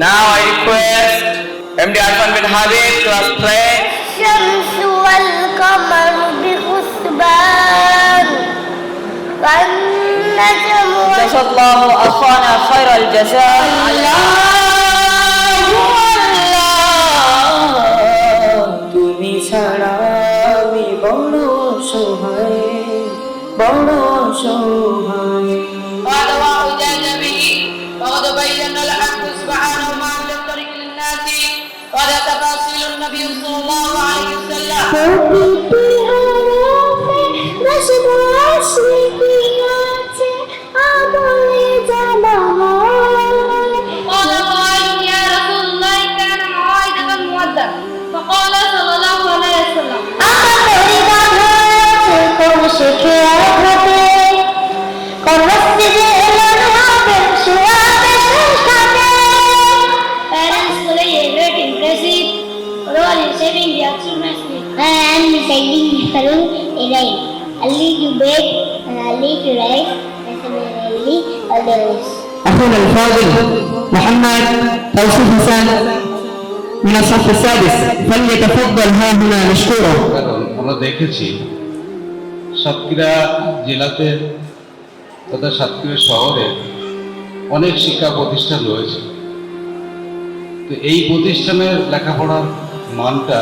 present. Now I request MD Arfan bin Habib to explain الشمس والقمر بحسبان والنجم جزا الله أخانا خير الجزاء তুমি ছাড়া আমি বড় সহায় বড় সহায় قال واحتاج به وقد بين الحق النبي صلى الله عليه وسلم. role in saving their children's sleep. and saving Harun Ibrahim. Ali to beg and Ali to rise and similarly others. أخونا الفاضل محمد توفيق حسن من الصف السادس فليتفضل ها هنا مشكورا কারণ আমরা দেখেছি সাতক্ষীরা জেলাতে তথা সাতক্ষীরা শহরে অনেক শিক্ষা প্রতিষ্ঠান রয়েছে তো এই প্রতিষ্ঠানের লেখাপড়ার মানটা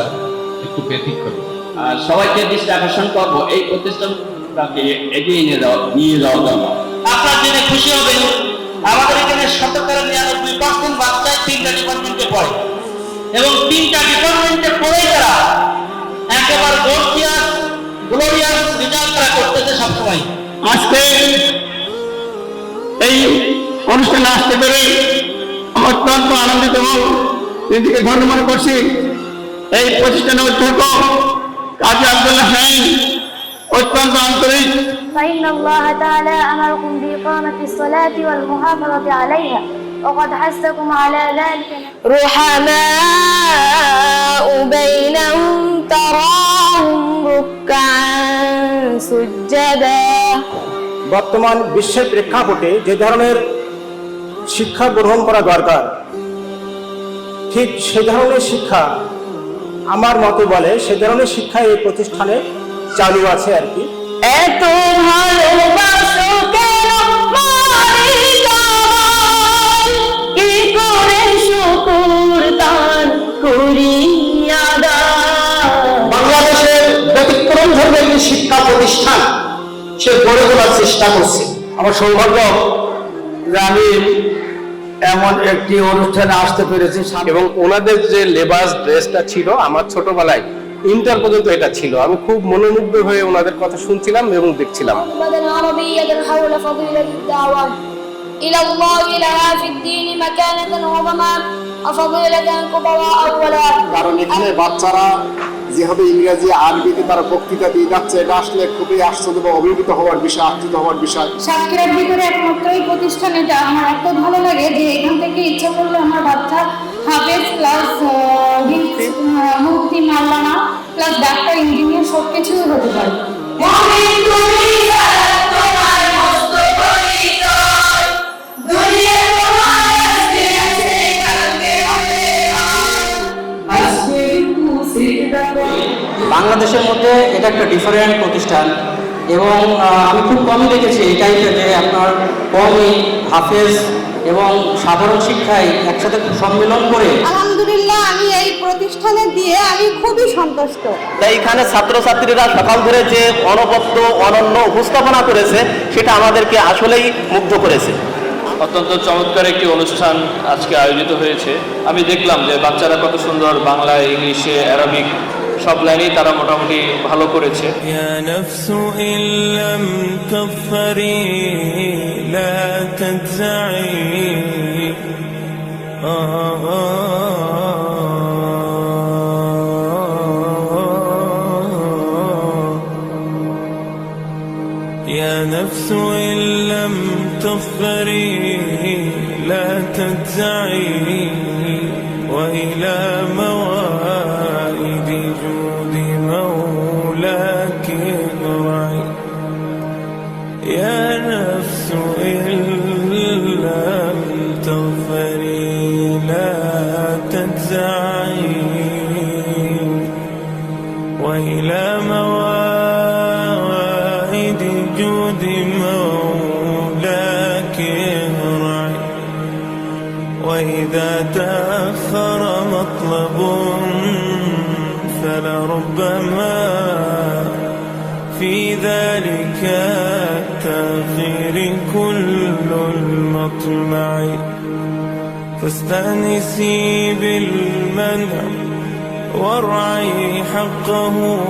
একটু ব্যতিক্রম আর সবাইকে দৃষ্টি আকর্ষণ করব এই প্রতিষ্ঠানটাকে এগিয়ে নিয়ে যাওয়া নিয়ে যাওয়ার জন্য আপনার জেনে খুশি হবেন আমাদের এখানে শতকরা নিরানব্বই পার্সেন্ট বাচ্চাই তিনটা ডিপার্টমেন্টে পড়ে। এবং তিনটা ডিপার্টমেন্টে পড়েই তারা একেবারে গোর্জিয়াস গ্লোরিয়াস রেজাল্ট তারা করতেছে সবসময়। আজকে এই অনুষ্ঠানে আসতে পেরে আমি অত্যন্ত আনন্দিত এবং নিজেকে ধন্য মনে করছি। এই প্রতিষ্ঠানের অধ্যক্ষ কাজী আব্দুল্লাহ সাইন অত্যন্ত আন্তরিক فإن الله تعالى أمركم بإقامة الصلاة والمحافظة عليها وقد حثكم على ذلك رحماء بينهم تراهم ركعا سجدا বর্তমান বিশ্বের প্রেক্ষাপটে যে ধরনের শিক্ষা গ্রহণ করা দরকার ঠিক সে ধরনের শিক্ষা আমার মতে বলে সে ধরনের শিক্ষা এই প্রতিষ্ঠানে চালু আছে আর কি। এত ভালোবাসো কেন? কি করে শুকুর তার করিয়া বাংলাদেশের ব্যতিক্রম ধর্মের একটি শিক্ষা প্রতিষ্ঠান সে গড়ে তোলার চেষ্টা করছে। আমার সৌভাগ্য যে আমি এমন একটি অনুষ্ঠানে আসতে পেরেছি এবং ওনাদের যে লেবাস ড্রেসটা ছিল আমার ছোটবেলায় ইন্টার পর্যন্ত এটা ছিল আমি খুব মনোমুগ্ধ হয়ে ওনাদের কথা শুনছিলাম এবং দেখছিলাম محمدا عربية حول فضيلة الدعوة إلى الله لها في الدين مكانة عظمى وفضيلة كبرى أولا কারণ এখানে বাচ্চারা যেভাবে ইংরেজি আরবিতে তারা বক্তৃতা দিয়ে যাচ্ছে এটা আসলে খুবই আশ্চর্য বা অভিভূত হওয়ার বিষয় আশ্চর্য হওয়ার বিষয়। সাতক্ষীরার ভিতরে একমাত্র এই প্রতিষ্ঠান এটা আমার এত ভালো লাগে যে এখান থেকে ইচ্ছা করলে আমার বাচ্চা হাফেজ প্লাস মুক্তি মাল্লানা প্লাস ডাক্তার ইঞ্জিনিয়ার সব কিছুই হতে পারে। বাংলাদেশের মধ্যে এটা একটা ডিফারেন্ট প্রতিষ্ঠান এবং আমি খুব কমই দেখেছি এই টাইপের যে আপনার কমই হাফেজ এবং সাধারণ শিক্ষায় একসাথে সম্মেলন করে। আলহামদুলিল্লাহ আমি এই প্রতিষ্ঠানে দিয়ে আমি খুবই সন্তুষ্ট। এইখানে ছাত্রছাত্রীরা সকাল ধরে যে অনবদ্য অনন্য উপস্থাপনা করেছে সেটা আমাদেরকে আসলেই মুগ্ধ করেছে। অত্যন্ত চমৎকার একটি অনুষ্ঠান আজকে আয়োজিত হয়েছে। আমি দেখলাম যে বাচ্চারা কত সুন্দর বাংলা ইংলিশে অ্যারাবিক সব লাইনেই তারা মোটামুটি ভালো করেছে يا نفس إن لم تظفري لا جود مولاك ارعي يا نفس إن لم تغفري لا تجزعي. وإلى موائد جود مولاك ارعي وإذا تأخر مطلب ذلك التأخير كل المطمع. فاستأنسي بالمنع وارعي حقه.